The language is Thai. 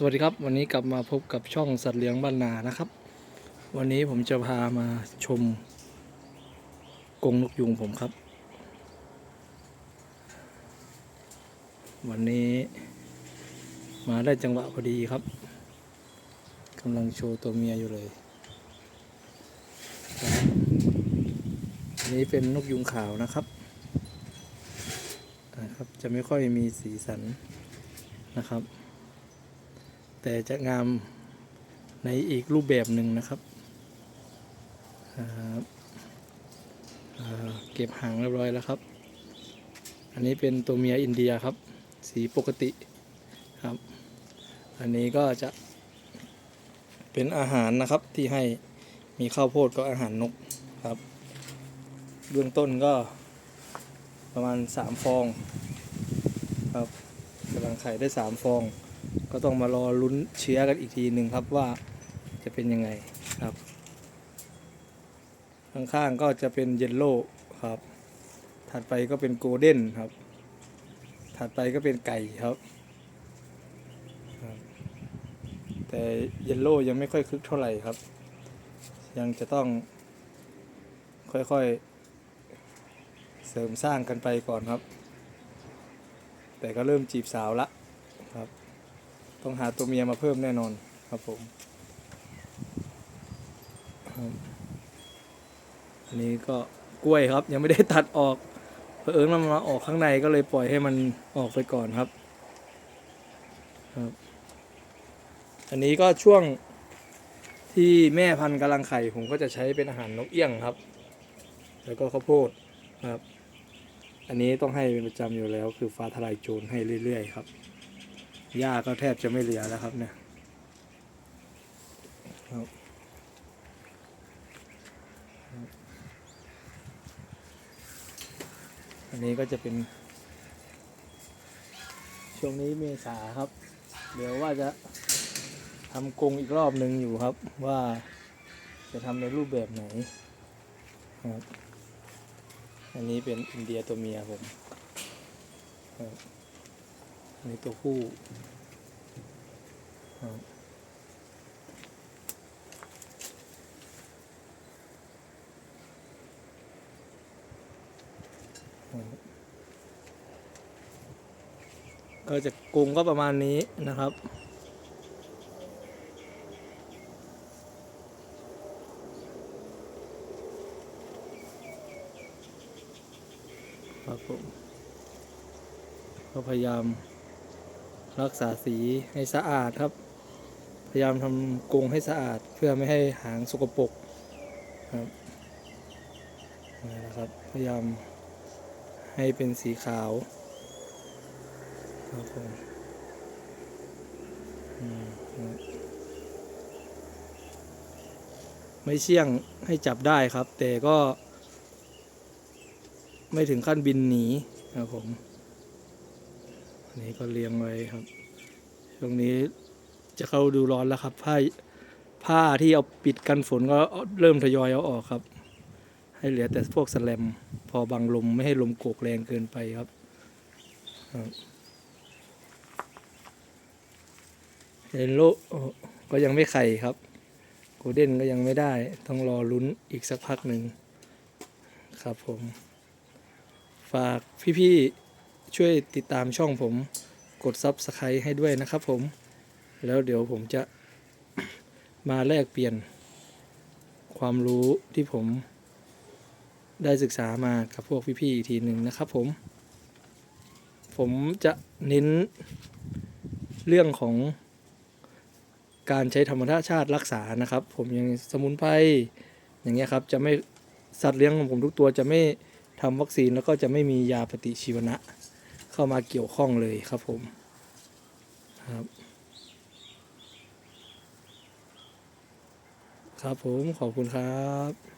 สวัสดีครับ วันนี้กลับมาพบกับช่องสัตว์เลี้ยงบ้านนานะครับ วันนี้ผมจะพามาชมกรงนกยุงผมครับ วันนี้มาได้จังหวะพอดีครับกำลังโชว์ตัวเมียอยู่เลยอันนี้เป็นนกยุงขาวนะครับนะครับ จะไม่ค่อยมีสีสันนะครับ แต่จะงามในอีกรูปแบบหนึ่งนะครับ เก็บหางเรียบร้อยแล้วครับ อันนี้เป็นตัวเมียอินเดียครับ สีปกติครับ อันนี้ก็จะเป็นอาหารนะครับที่ให้มีข้าวโพดกับอาหารนกครับ เบื้องต้นก็ประมาณสามฟองครับกำลังไข่ได้สามฟอง ก็ต้องมารอลุ้นเชื้อกันอีกทีหนึ่งครับว่าจะเป็นยังไงครับ ข้างๆก็จะเป็นเยลโล่ครับ ถัดไปก็เป็นโกลเด้นครับ ถัดไปก็เป็นไก่ครับครับแต่เยลโล่ยังไม่ค่อยคึกเท่าไหร่ครับ ยังจะต้องค่อยๆ เสริมสร้างกันไปก่อนครับ แต่ก็เริ่มจีบสาวละครับ ต้องหาตัวเมียมาเพิ่มแน่นอนครับผมอันนี้ก็กล้วยครับ ยังไม่ได้ตัดออกเผอิญมันมาออกข้างในก็เลยปล่อยให้มันออกไปก่อนครับครับ อันนี้ก็ช่วงที่แม่พันธุ์กำลังไข่ผมก็จะใช้เป็นอาหารนกเอี้ยงครับ แล้วก็ข้าวโพดครับ อันนี้ต้องให้เป็นประจำอยู่แล้ว คือฟ้าทลายโจรให้เรื่อยๆครับ หญ้าก็แทบจะไม่เหลือแล้วครับเนี่ยอันนี้ก็จะเป็น ช่วงนี้เมษาครับ เดี๋ยวว่าจะทำกรงอีกรอบหนึ่งอยู่ครับ ว่าจะทำในรูปแบบไหนครับ อันนี้เป็นอินเดียตัวเมียผมครับ อันนี้ตัวผู้ก็จะกรุงก็ประมาณนี้นะครับครับผมก็พยายาม รักษาสีให้สะอาดครับ พยายามทำกรงให้สะอาดเพื่อไม่ให้หางสกปรกครับนี่นะครับ พยายามให้เป็นสีขาวครับผมไม่เชี่ยงให้จับได้ครับ แต่ก็ ไม่ถึงขั้นบินหนีครับผม นี้ก็เลี้ยงไว้ครับ ช่วงนี้จะเข้าดูร้อนแล้วครับ ผ้าผ้าที่เอาปิดกันฝนก็เริ่มทยอยเอาออกครับ ให้เหลือแต่พวกสแลม พอบังลมไม่ให้ลมโกกแรงเกินไปครับครับเฮลโลก็ยังไม่ไข่ครับโกลเด้นก็ยังไม่ได้ ต้องรอลุ้นอีกสักพักหนึ่งครับผม ฝากพี่ๆ ช่วยติดตามช่องผมกดซับสไครต์ให้ด้วยนะครับผม แล้วเดี๋ยวผมจะมาแลกเปลี่ยนความรู้ที่ผมได้ศึกษามากับพวกพี่ๆอีกทีหนึ่งนะครับผม ผมจะเน้นเรื่องของการใช้ธรรมชาติรักษานะครับ ผมอย่างสมุนไพรอย่างเงี้ยครับจะไม่สัตว์เลี้ยงของผมทุกตัวจะไม่ทำวัคซีนแล้วก็จะไม่มียาปฏิชีวนะ เข้ามาเกี่ยวข้องเลยครับผมครับ ครับผมขอบคุณครับ